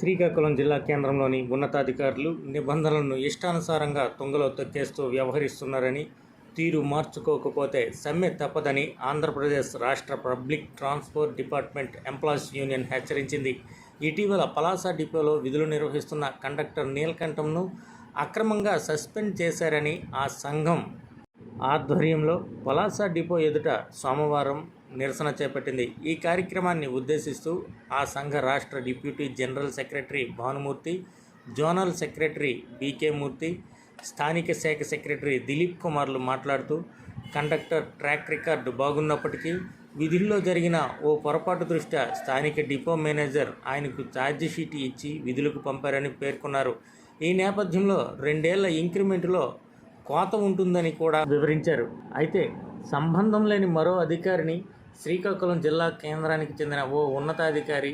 శ్రీకాకుళం జిల్లా కేంద్రంలోని ఉన్నతాధికారులు నిబంధనలను ఇష్టానుసారంగా తుంగలో తొక్కేస్తూ వ్యవహరిస్తున్నారని తీరు మార్చుకోకపోతే సమ్మె తప్పదని ఆంధ్రప్రదేశ్ రాష్ట్ర public transport department employees union హెచ్చరించింది. ఇటీవల పలాస డిపోలో విధులు నిర్వహిస్తున్న కండక్టర్ నీలకంఠంను అక్రమంగా సస్పెండ్ చేశారని ఆ సంఘం ఆధ్వర్యంలో పలాస డిపో ఎదుట సోమవారం నిరసన చేపట్టింది. ఈ కార్యక్రమాన్ని ఉద్దేశిస్తూ ఆ సంఘ రాష్ట్ర deputy general secretary Bhanumurthy zonal secretary BK Murthy స్థానిక శాఖ సెక్రటరీ దిలీప్ కుమార్లు మాట్లాడుతూ కండక్టర్ ట్రాక్ రికార్డు బాగున్నప్పటికీ విధుల్లో జరిగిన ఓ పొరపాటు దృష్ట్యా స్థానిక డిపో మేనేజర్ ఆయనకు ఛార్జీ షీట్ ఇచ్చి విధులకు పంపారని పేర్కొన్నారు. ఈ నేపథ్యంలో రెండేళ్ళ ఇంక్రిమెంట్లో కోత ఉంటుందని కూడా వివరించారు. అయితే సంబంధం లేని మరో అధికారిని శ్రీకాకుళం జిల్లా కేంద్రానికి చెందిన ఓ ఉన్నతాధికారి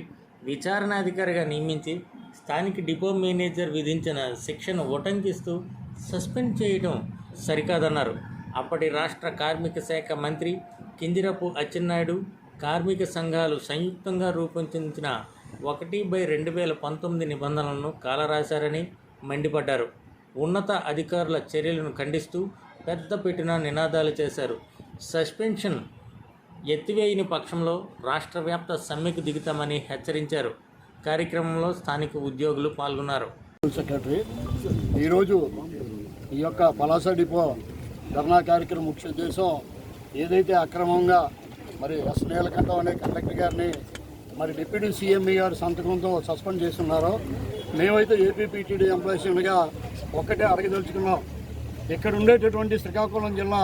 విచారణాధికారిగా నియమించి స్థానిక డిపో మేనేజర్ విధించిన శిక్షను ఉటంకిస్తూ సస్పెండ్ చేయడం సరికాదన్నారు. అప్పటి రాష్ట్ర కార్మిక శాఖ మంత్రి కింజరపు అచ్చెన్నాయుడు కార్మిక సంఘాలు సంయుక్తంగా రూపొందించిన ఒకటి బై రెండు వేల పంతొమ్మిది నిబంధనలను కాలరాశారని మండిపడ్డారు. ఉన్నత అధికారుల చర్యలను ఖండిస్తూ పెద్ద పెట్టిన నినాదాలు చేశారు. సస్పెన్షన్ ఎత్తివేయని పక్షంలో రాష్ట్ర వ్యాప్త సమ్మెకు దిగుతామని హెచ్చరించారు. కార్యక్రమంలో స్థానిక ఉద్యోగులు పాల్గొన్నారు. సెక్రటరీ ఈరోజు ఈ యొక్క పలాస డిపో ధర్నా కార్యక్రమం ముఖ్య ఉద్దేశం ఏదైతే అక్రమంగా మరి ఎస్ నీలకంఠం అనే కండక్టర్ గారిని మరి డిప్యూటీ సీఎంఈ గారు సంతకంతో సస్పెండ్ చేస్తున్నారో మేమైతే ఏపీపీటీడీ ఎంప్లాయీస్గా ఒక్కటే అడగదలుచుకున్నాం. ఇక్కడ ఉండేటటువంటి శ్రీకాకుళం జిల్లా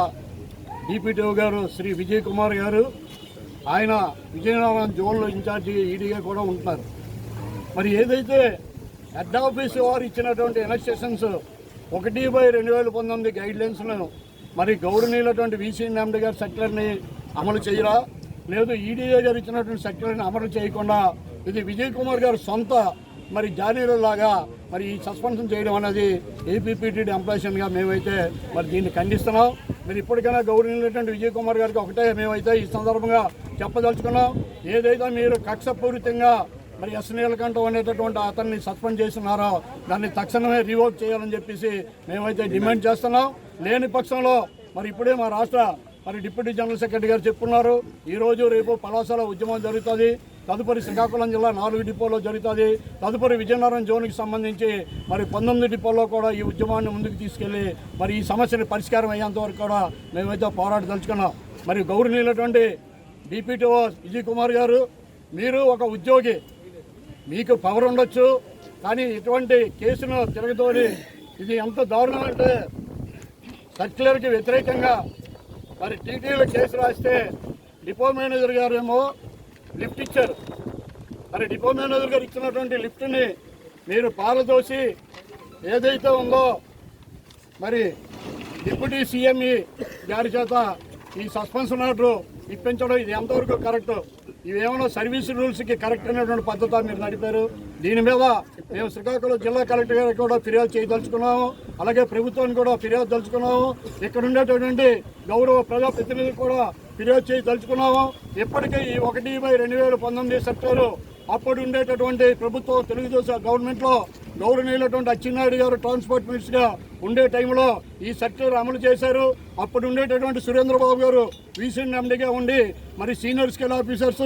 డిపిటిఓ గారు శ్రీ విజయ్ కుమార్ గారు ఆయన విజయనగరం జోన్లో ఇన్ఛార్జి ఈడీగా కూడా ఉంటున్నారు. మరి ఏదైతే హెడ్ ఆఫీస్ వారు ఇచ్చినటువంటి ఎలక్షన్స్ ఒకటి బై రెండు వేల పంతొమ్మిది గైడ్ లైన్స్ను మరి గౌరవనీయులటువంటి వీసీ నాయుడు గారి సెక్టర్ని అమలు చేయరా? లేదు ఈడీఏ గారు ఇచ్చినటువంటి సెక్టర్ని అమలు చేయకుండా ఇది విజయ్ కుమార్ గారు సొంత మరి లాగా మరి ఈ సస్పెన్షన్ చేయడం అనేది ఏపీపీటీడీ ఎంప్లాయిషన్గా మేమైతే మరి దీన్ని ఖండిస్తున్నాం. మీరు ఇప్పటికైనా గౌరవనీయులైనటువంటి విజయ్ కుమార్ గారికి ఒకటే మేమైతే ఈ సందర్భంగా చెప్పదలుచుకున్నాం. ఏదైతే మీరు కక్షపూరితంగా మరి ఎస్ నీలకంఠం అనేటటువంటి అతన్ని సస్పెండ్ చేస్తున్నారో దాన్ని తక్షణమే రివోక్ చేయాలని చెప్పేసి మేమైతే డిమాండ్ చేస్తున్నాం. లేని పక్షంలో మరి ఇప్పుడే మా రాష్ట్ర మరి డిప్యూటీ జనరల్ సెక్రటరీ గారు చెప్పున్నారు. ఈ రోజు రేపు పలాసలో ఉద్యమం జరుగుతుంది. తదుపరి శ్రీకాకుళం జిల్లా నాలుగు డిపోలో జరుగుతుంది. తదుపరి విజయనగరం జోన్కి సంబంధించి మరి పంతొమ్మిది డిపోలో కూడా ఈ ఉద్యమాన్ని ముందుకు తీసుకెళ్ళి మరి ఈ సమస్యని పరిష్కారం అయ్యేంత వరకు కూడా మేమైతే పోరాట తలుచుకున్నాం. మరి గౌరవనీయులటువంటి డిపిటిఓ విజయ్ కుమార్ గారు మీరు ఒక ఉద్యోగి మీకు పవర్ ఉండొచ్చు కానీ ఇటువంటి కేసును తిరగతోని ఇది ఎంత దారుణం అంటే సర్క్యులర్కి వ్యతిరేకంగా మరి టీటీలో కేసు రాస్తే డిపో మేనేజర్ గారేమో లిఫ్ట్ ఇచ్చారు. మరి డిపో మేనేజర్ గారు ఇచ్చినటువంటి లిఫ్ట్ని మీరు పాలదోసి ఏదైతే ఉందో మరి డిప్యూటీ సీఎంఈ గారి చేత ఈ సస్పెన్షన్ ఆర్డర్ ఇప్పించడం ఇది ఎంతవరకు కరెక్ట్? ఇవేమైనా సర్వీస్ రూల్స్కి కరెక్ట్ అనేటువంటి పద్ధత మీరు నడిపారు? దీని మీద మేము శ్రీకాకుళం జిల్లా కలెక్టర్ గారికి కూడా ఫిర్యాదు చేయదలుచుకున్నాము. అలాగే ప్రభుత్వాన్ని కూడా ఫిర్యాదు దలుచుకున్నాము. ఇక్కడ ఉండేటటువంటి గౌరవ ప్రజాప్రతినిధులు కూడా ఫిర్యాదు చేయదలుచుకున్నాము ఇప్పటికే ఈ ఒకటి బై రెండు వేల పంతొమ్మిది సెప్టెంబర్ అప్పుడు ఉండేటటువంటి ప్రభుత్వం తెలుగుదేశం గవర్నమెంట్లో గౌరవనీయులటువంటి అచ్చెన్నాయుడు గారు ట్రాన్స్పోర్ట్ మినిస్టర్గా ఉండే టైంలో ఈ సెక్టర్ అమలు చేశారు. అప్పుడు ఉండేటటువంటి సురేంద్రబాబు గారు వీసీఎన్ ఎండీగా ఉండి మరి senior scale officers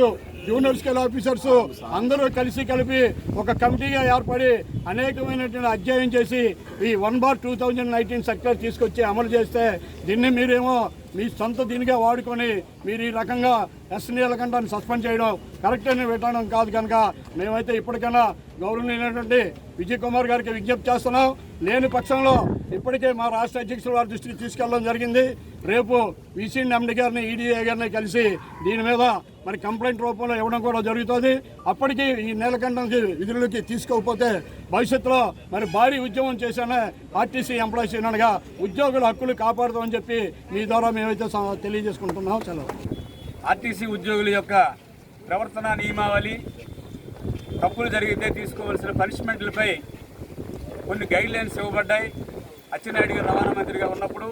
junior scale officers అందరూ కలిసి కలిపి ఒక కమిటీగా ఏర్పడి అనేకమైనటువంటి అధ్యయనం చేసి ఈ one bar two thousand nineteen sector తీసుకొచ్చి అమలు చేస్తే దీన్ని మీరేమో మీ సొంత దీనిగా వాడుకొని మీరు ఈ రకంగా ఎస్ నీలకంఠాన్ని సస్పెండ్ చేయడం కరెక్ట్ అని పెట్టడం కాదు కనుక మేమైతే ఇప్పటికైనా గౌరవనీయులైనటువంటి విజయ్ కుమార్ గారికి విజ్ఞప్తి చేస్తున్నాం. లేని పక్షంలో ఇప్పటికే మా రాష్ట్ర అధ్యక్షుల వారి దృష్టికి తీసుకెళ్ళడం జరిగింది. రేపు వీసీ ఎండి గారిని ఈడీఏ గారిని కలిసి దీని మీద మరి కంప్లైంట్ రూపంలో ఇవ్వడం కూడా జరుగుతుంది. అప్పటికీ ఈ నీలకంఠంకి విధులకి తీసుకోకపోతే భవిష్యత్తులో మరి భారీ ఉద్యమం చేశానే ఆర్టీసీ ఎంప్లాయీస్ అనగా ఉద్యోగుల హక్కులు కాపాడుతామని చెప్పి మీ ద్వారా మేమైతే తెలియజేసుకుంటున్నాం. సెలవు. ఆర్టీసీ ఉద్యోగుల యొక్క ప్రవర్తన నియమావళి తప్పులు జరిగితే తీసుకోవాల్సిన పనిష్మెంట్లపై కొన్ని గైడ్ లైన్స్ ఇవ్వబడ్డాయి. అచ్చెన్నాయుడు గారు రవాణా మంత్రిగా ఉన్నప్పుడు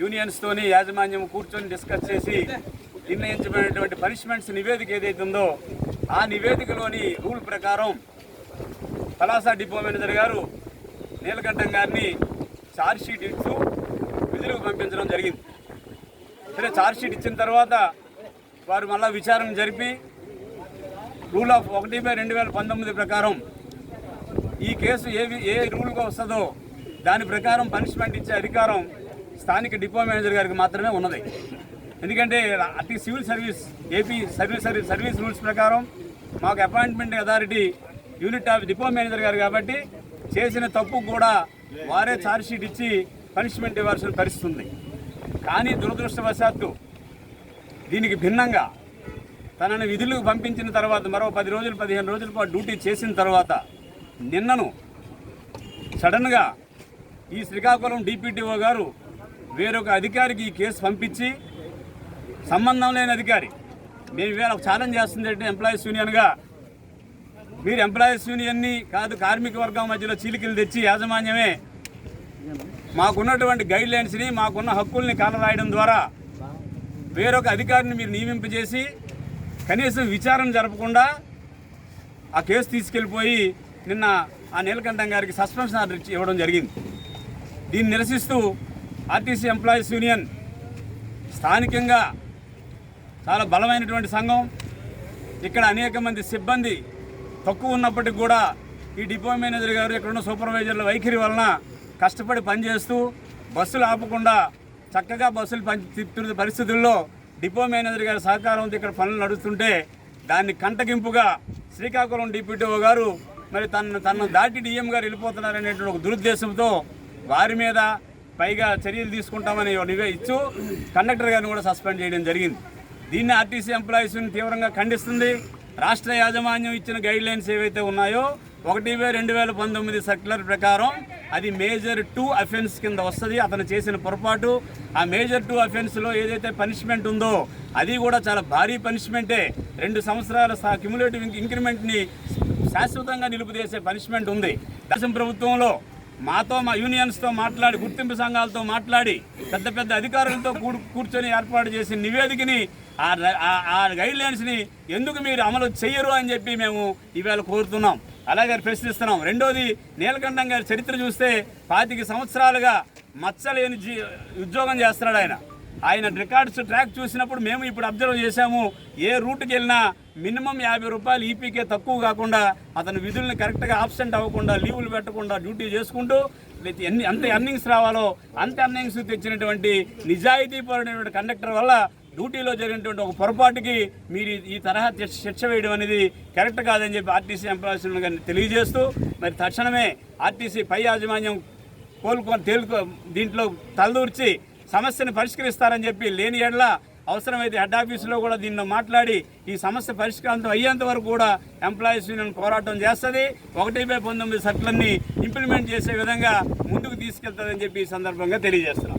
యూనియన్స్తోని యాజమాన్యం కూర్చొని డిస్కస్ చేసి నిర్ణయించబడినటువంటి పనిష్మెంట్స్ నివేదిక ఏదైతే ఉందో ఆ నివేదికలోని రూల్ ప్రకారం పలాస డిపో మేనేజర్ గారు నీలకంఠం గారిని ఛార్జ్షీట్ ఇస్తూ విధులకు పంపించడం జరిగింది. సరే ఛార్జ్షీట్ ఇచ్చిన తర్వాత వారు మళ్ళా విచారణ జరిపి రూల్ ఆఫ్ ఒకటి బై రెండు వేల పంతొమ్మిది ప్రకారం ఈ కేసు ఏ ఏ రూల్గా వస్తుందో దాని ప్రకారం పనిష్మెంట్ ఇచ్చే అధికారం స్థానిక డిపో మేనేజర్ గారికి మాత్రమే ఉన్నది. ఎందుకంటే అతి civil service AP service service service rules ప్రకారం మాకు appointment authority unit of depot manager గారు కాబట్టి చేసిన తప్పు కూడా వారే ఛార్జ్షీట్ ఇచ్చి పనిష్మెంట్ ఇవ్వాల్సిన పరిస్థితి ఉంది కానీ దురదృష్టవశాత్తు దీనికి భిన్నంగా తనని విధులకు పంపించిన తర్వాత మరో పది రోజులు పదిహేను రోజుల పాటు డ్యూటీ చేసిన తర్వాత నిన్నను సడన్గా ఈ శ్రీకాకుళం డిపిటిఓ గారు వేరొక అధికారికి ఈ కేసు పంపించి సంబంధం లేని అధికారి మేము ఇవాళ ఒక ఛాలెంజ్ చేస్తుంది అంటే ఎంప్లాయీస్ యూనియన్గా మీరు ఎంప్లాయీస్ యూనియన్ని కాదు కార్మిక వర్గం మధ్యలో చీలికలు తెచ్చి యాజమాన్యమే. మాకున్నటువంటి గైడ్ లైన్స్ని మాకున్న హక్కుల్ని కాలరాయడం ద్వారా వేరొక అధికారిని మీరు నియమింపజేసి కనీసం విచారణ జరపకుండా ఆ కేసు తీసుకెళ్ళిపోయి నిన్న ఆ నీలకంఠం గారికి సస్పెన్షన్ ఆర్డర్ ఇచ్చి ఇవ్వడం జరిగింది. దీన్ని నిరసిస్తూ ఆర్టీసీ ఎంప్లాయీస్ యూనియన్ స్థానికంగా చాలా బలమైనటువంటి సంఘం ఇక్కడ అనేక మంది సిబ్బంది తక్కువ ఉన్నప్పటికీ కూడా ఈ డిపో మేనేజర్ గారు ఇక్కడ ఉన్న సూపర్వైజర్ల వైఖరి వలన కష్టపడి పనిచేస్తూ బస్సులు ఆపకుండా చక్కగా బస్సులు పని తిప్పుతున్న పరిస్థితుల్లో డిపో మేనేజర్ గారి సహకారంతో ఇక్కడ పనులు నడుస్తుంటే దాన్ని కంటగింపుగా శ్రీకాకుళం డిప్యూటీఓ గారు మరి తన తనను దాటి డిఎం గారు వెళ్ళిపోతున్నారనేటువంటి ఒక దురుద్దేశంతో వారి మీద పైగా చర్యలు తీసుకుంటామని నివే ఇచ్చు. కండక్టర్ గారిని కూడా సస్పెండ్ చేయడం జరిగింది. దీన్ని ఆర్టీసీ ఎంప్లాయీస్ని తీవ్రంగా ఖండిస్తుంది. రాష్ట్ర యాజమాన్యం ఇచ్చిన గైడ్ లైన్స్ ఏవైతే ఉన్నాయో ఒకటి వే రెండు వేల పంతొమ్మిది సర్క్యులర్ ప్రకారం అది మేజర్ టూ అఫెన్స్ కింద వస్తుంది. అతను చేసిన పొరపాటు ఆ మేజర్ టూ అఫెన్స్లో ఏదైతే పనిష్మెంట్ ఉందో అది కూడా చాలా భారీ పనిష్మెంటే రెండు సంవత్సరాల క్యుములేటివ్ ఇంక్రిమెంట్ని శాశ్వతంగా నిలుపుదేసే పనిష్మెంట్ ఉంది. దేశం ప్రభుత్వంలో మాతో మా యూనియన్స్తో మాట్లాడి గుర్తింపు సంఘాలతో మాట్లాడి పెద్ద పెద్ద అధికారులతో కూడు కూర్చొని ఏర్పాటు చేసిన నివేదికని ఆ ఆ- గైడ్ లైన్స్ని ఎందుకు మీరు అమలు చేయరు అని చెప్పి మేము ఈవేళ కోరుతున్నాం. అలాగే ప్రశ్నిస్తున్నాం. రెండోది నీలకంఠం గారి చరిత్ర చూస్తే పాతిక సంవత్సరాలుగా మచ్చలేని జీ ఉద్యోగం చేస్తున్నాడు ఆయన. ఆయన రికార్డ్స్ ట్రాక్ చూసినప్పుడు మేము ఇప్పుడు అబ్జర్వ్ చేశాము ఏ రూట్కి వెళ్ళినా మినిమం యాభై రూపాయలు ఈపీకే తక్కువ కాకుండా అతను విధుల్ని కరెక్ట్గా ఆబ్సెంట్ అవ్వకుండా లీవులు పెట్టకుండా డ్యూటీ చేసుకుంటూ ఎన్ని అంత ఎర్నింగ్స్ రావాలో అంత ఎర్నింగ్స్ తెచ్చినటువంటి నిజాయితీపరమైనటువంటి కండక్టర్ వల్ల డ్యూటీలో జరిగినటువంటి ఒక పొరపాటుకి మీరు ఈ- తరహా శిక్ష- వేయడం అనేది కరెక్ట్ కాదని చెప్పి ఆర్టీసీ ఎంప్లాయీస్ తెలియజేస్తూ మరి తక్షణమే ఆర్టీసీ పై యాజమాన్యం కోలుకొని తేలుకో దీంట్లో తలదూర్చి సమస్యను పరిష్కరిస్తారని చెప్పి లేని ఎడల అవసరమైతే హెడ్ ఆఫీసులో కూడా దీన్ని మాట్లాడి ఈ సమస్య పరిష్కారం అయ్యేంత వరకు కూడా ఎంప్లాయీస్ యూనియన్ పోరాటం చేస్తుంది. ఒకటి బై పంతొమ్మిది సట్లన్నీ ఇంప్లిమెంట్ చేసే విధంగా ముందుకు తీసుకెళ్తుందని చెప్పి ఈ సందర్భంగా తెలియజేస్తున్నాం.